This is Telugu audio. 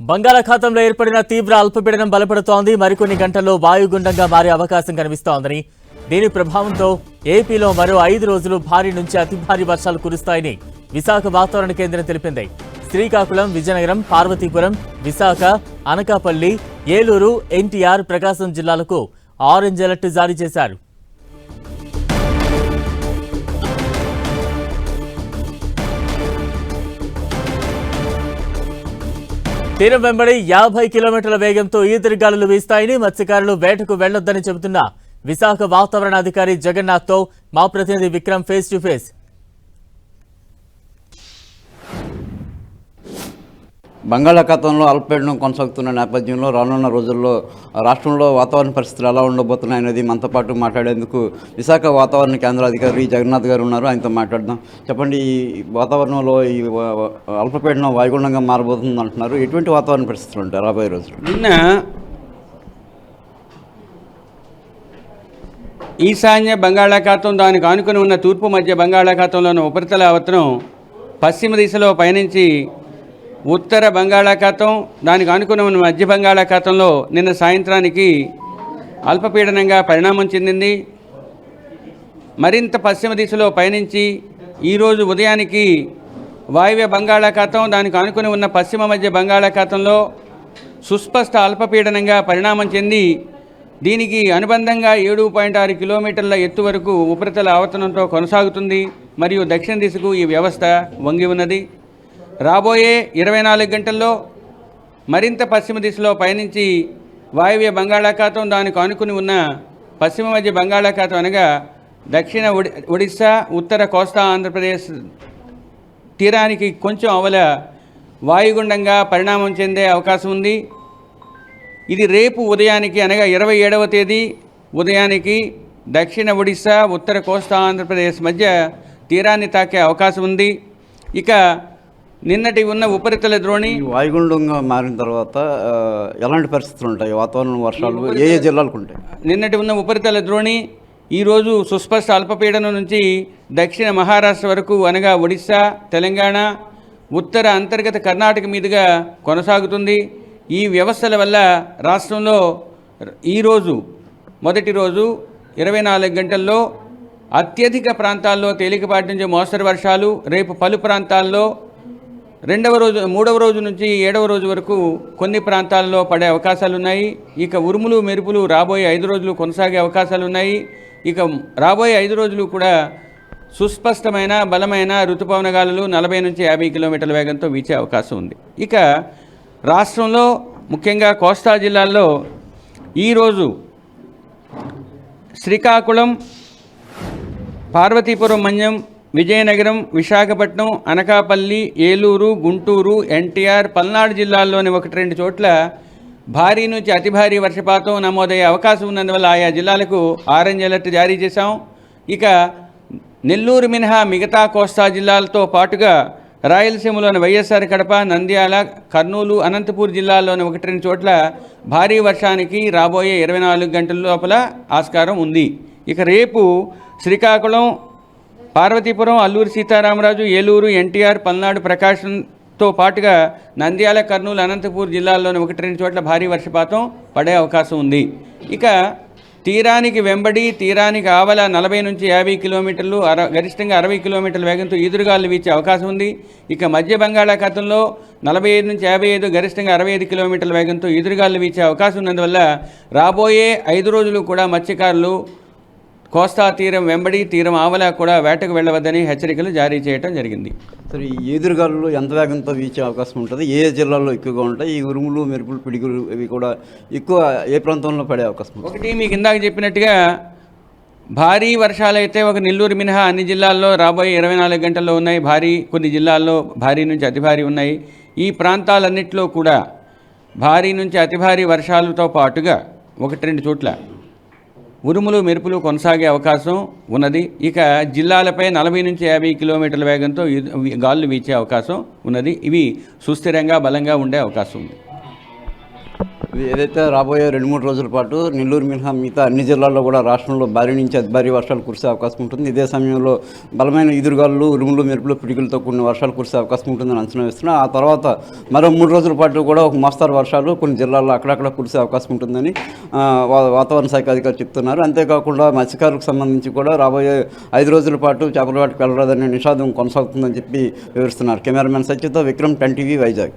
బంగాళాఖాతంలో ఏర్పడిన తీవ్ర అల్పపీడనం బలపడుతోంది. మరికొన్ని గంటల్లో వాయుగుండంగా మారే అవకాశం కనిపిస్తోందని దీని ప్రభావంతో ఏపీలో మరో ఐదు రోజులు భారీ నుంచి అతి భారీ వర్షాలు కురుస్తాయని విశాఖ వాతావరణ కేంద్రం తెలిపింది. శ్రీకాకుళం విజయనగరం పార్వతీపురం విశాఖ అనకాపల్లి ఏలూరు ఎన్టీఆర్ ప్రకాశం జిల్లాలకు ఆరెంజ్ అలర్ట్ జారీ చేశారు. తీరం వెంబడి యాభై కిలోమీటర్ల వేగంతో ఈదురుగాలులు వీస్తాయని మత్స్యకారులు వేటకు వెళ్ళొద్దని చెబుతున్న విశాఖ వాతావరణ అధికారి జగన్నాథ్తో మా ప్రతినిధి విక్రమ్ ఫేస్ టు ఫేస్ బంగాళాఖాతంలో అల్పపీడనం కొనసాగుతున్న నేపథ్యంలో రానున్న రోజుల్లో రాష్ట్రంలో వాతావరణ పరిస్థితులు ఎలా ఉండబోతున్నాయనేది మనతో పాటు మాట్లాడేందుకు విశాఖ వాతావరణ కేంద్ర అధికారి జగన్నాథ్ గారు ఉన్నారు. ఆయనతో మాట్లాడదాం. చెప్పండి ఈ వాతావరణంలో ఈ అల్పపీడనం వాయుగుండంగా మారబోతుంది అంటున్నారు. ఎటువంటి వాతావరణ పరిస్థితులు ఉంటాయి రాబోయే రోజులు నిన్న ఈశాన్య బంగాళాఖాతం దానికి ఆనుకుని ఉన్న తూర్పు మధ్య బంగాళాఖాతంలోని ఉపరితల ఆవర్తనం పశ్చిమ దిశలో పయనించి ఉత్తర బంగాళాఖాతం దానికి అనుకున్న ఉన్న మధ్య బంగాళాఖాతంలో నిన్న సాయంత్రానికి అల్పపీడనంగా పరిణామం చెందింది. మరింత పశ్చిమ దిశలో పయనించి ఈరోజు ఉదయానికి వాయువ్య బంగాళాఖాతం దానికి అనుకుని ఉన్న పశ్చిమ మధ్య బంగాళాఖాతంలో సుస్పష్ట అల్పపీడనంగా పరిణామం చెంది దీనికి అనుబంధంగా ఏడు పాయింట్ ఆరు కిలోమీటర్ల ఎత్తు వరకు ఉపరితల ఆవర్తనంతో కొనసాగుతుంది. మరియు దక్షిణ దిశకు ఈ వ్యవస్థ వంగి ఉన్నది. రాబోయే ఇరవై నాలుగు గంటల్లో మరింత పశ్చిమ దిశలో పయనించి వాయువ్య బంగాళాఖాతం దానికి ఆనుకుని ఉన్న పశ్చిమ మధ్య బంగాళాఖాతం అనగా దక్షిణ ఒడి ఒడిశా ఉత్తర కోస్తా ఆంధ్రప్రదేశ్ తీరానికి కొంచెం అవల వాయుగుండంగా పరిణామం చెందే అవకాశం ఉంది. ఇది రేపు ఉదయానికి అనగా ఇరవై ఏడవ తేదీ ఉదయానికి దక్షిణ ఒడిశా ఉత్తర కోస్తా ఆంధ్రప్రదేశ్ మధ్య తీరాన్ని తాకే అవకాశం ఉంది. ఇక నిన్నటి ఉన్న ఉపరితల ద్రోణి వాయుగుండంగా మారిన తర్వాత ఎలాంటి పరిస్థితులు ఉంటాయి? వాతావరణ వర్షాలు ఏ ఏ జిల్లాలకు ఉంటాయి? నిన్నటి ఉన్న ఉపరితల ద్రోణి ఈరోజు సుస్పష్ట అల్పపీడనం నుంచి దక్షిణ మహారాష్ట్ర వరకు అనగా ఒడిశా తెలంగాణ ఉత్తర అంతర్గత కర్ణాటక మీదుగా కొనసాగుతుంది. ఈ వ్యవస్థల వల్ల రాష్ట్రంలో ఈరోజు మొదటి రోజు ఇరవై నాలుగు గంటల్లో అత్యధిక ప్రాంతాల్లో తేలికపాటి నుంచి మోస్తరు వర్షాలు రేపు పలు ప్రాంతాల్లో రెండవ రోజు మూడవ రోజు నుంచి ఏడవ రోజు వరకు కొన్ని ప్రాంతాల్లో పడే అవకాశాలు ఉన్నాయి ఇక ఉరుములు మెరుపులు రాబోయే ఐదు రోజులు కొనసాగే అవకాశాలు ఉన్నాయి ఇక రాబోయే ఐదు రోజులు కూడా సుస్పష్టమైన బలమైన ఋతుపవన గాలులు నలభై నుంచి యాభై కిలోమీటర్ల వేగంతో వీచే అవకాశం ఉంది. ఇక రాష్ట్రంలో ముఖ్యంగా కోస్తా జిల్లాల్లో ఈరోజు శ్రీకాకుళం పార్వతీపురం మన్యం విజయనగరం విశాఖపట్నం అనకాపల్లి ఏలూరు గుంటూరు ఎన్టీఆర్ పల్నాడు జిల్లాల్లోని ఒకటి రెండు చోట్ల భారీ నుంచి అతి భారీ వర్షపాతం నమోదయ్యే అవకాశం ఉన్నందువల్ల ఆయా జిల్లాలకు ఆరెంజ్ అలర్ట్ జారీ చేశాం. ఇక నెల్లూరు మినహా మిగతా కోస్తా జిల్లాలతో పాటుగా రాయలసీమలోని వైఎస్ఆర్ కడప నంద్యాల కర్నూలు అనంతపూర్ జిల్లాల్లోని ఒకటి రెండు చోట్ల భారీ వర్షానికి రాబోయే ఇరవై నాలుగు గంటల లోపల ఆస్కారం ఉంది. ఇక రేపు శ్రీకాకుళం పార్వతీపురం అల్లూరి సీతారామరాజు ఏలూరు ఎన్టీఆర్ పల్నాడు ప్రకాశంతో పాటుగా నంద్యాల కర్నూలు అనంతపూర్ జిల్లాల్లోని ఒకటి రెండు చోట్ల భారీ వర్షపాతం పడే అవకాశం ఉంది. ఇక తీరానికి వెంబడి తీరానికి ఆవల నలభై నుంచి యాభై కిలోమీటర్లు అర గరిష్టంగా అరవై కిలోమీటర్ల వేగంతో ఈదురుగాలు వీచే అవకాశం ఉంది. ఇక మధ్య బంగాళాఖాతంలో నలభై ఐదు నుంచి యాభై ఐదు గరిష్టంగా అరవై ఐదు కిలోమీటర్ల వేగంతో ఈదురుగాలు వీచే అవకాశం ఉన్నందువల్ల రాబోయే ఐదు రోజులు కూడా మత్స్యకారులు కోస్తా తీరం వెంబడి తీరం ఆవల కూడా వేటకు వెళ్ళవద్దని హెచ్చరికలు జారీ చేయడం జరిగింది. సరే ఈ ఎదురుగాలు ఎంత వేగంతో వీచే అవకాశం ఉంటుంది? ఏ జిల్లాల్లో ఎక్కువగా ఉంటాయి? ఈ ఉరుములు మెరుపులు పిడుగులు ఇవి కూడా ఎక్కువ ఏ ప్రాంతంలో పడే అవకాశం ఉంటుంది? ఒకటి మీకు ఇందాక చెప్పినట్టుగా భారీ వర్షాలైతే ఒక నెల్లూరు మినహా అన్ని జిల్లాల్లో రాబోయే ఇరవై నాలుగు గంటల్లో ఉన్నాయి. భారీ కొన్ని జిల్లాల్లో భారీ నుంచి అతి భారీ ఉన్నాయి. ఈ ప్రాంతాలన్నింటిలో కూడా భారీ నుంచి అతి భారీ వర్షాలతో పాటుగా ఒకటి రెండు చోట్ల ఉరుములు మెరుపులు కొనసాగే అవకాశం ఉన్నది. ఇక జిల్లాలపై నలభై నుంచి యాభై కిలోమీటర్ల వేగంతో గాలులు వీచే అవకాశం ఉన్నది. ఇవి సుస్థిరంగా బలంగా ఉండే అవకాశం ఉంది. ఏదైతే రాబోయే రెండు మూడు రోజుల పాటు నెల్లూరు మినహా మిగతా అన్ని జిల్లాల్లో కూడా రాష్ట్రంలో భారీ నుంచి అతి భారీ వర్షాలు కురిసే అవకాశం ఉంటుంది. ఇదే సమయంలో బలమైన ఎదురుగాలు ఉరుములు మెరుపులు పిడుగులతో కూడిన వర్షాలు కురిసే అవకాశం ఉంటుందని అంచనా వేస్తున్నా. ఆ తర్వాత మరో మూడు రోజుల పాటు కూడా ఒక మోస్తారు వర్షాలు కొన్ని జిల్లాల్లో అక్కడక్కడ కురిసే అవకాశం ఉంటుందని వా- వాతావరణ శాఖ అధికారులు చెప్తున్నారు. అంతేకాకుండా మత్స్యకారులకు సంబంధించి కూడా రాబోయే ఐదు రోజుల పాటు చేపల వాటికి వెళ్ళరాదనే నిషేధం కొనసాగుతుందని చెప్పి వివరిస్తున్నారు. కెమెరామెన్ సత్యతో విక్రమ్ టెన్ టీవీ వైజాగ్.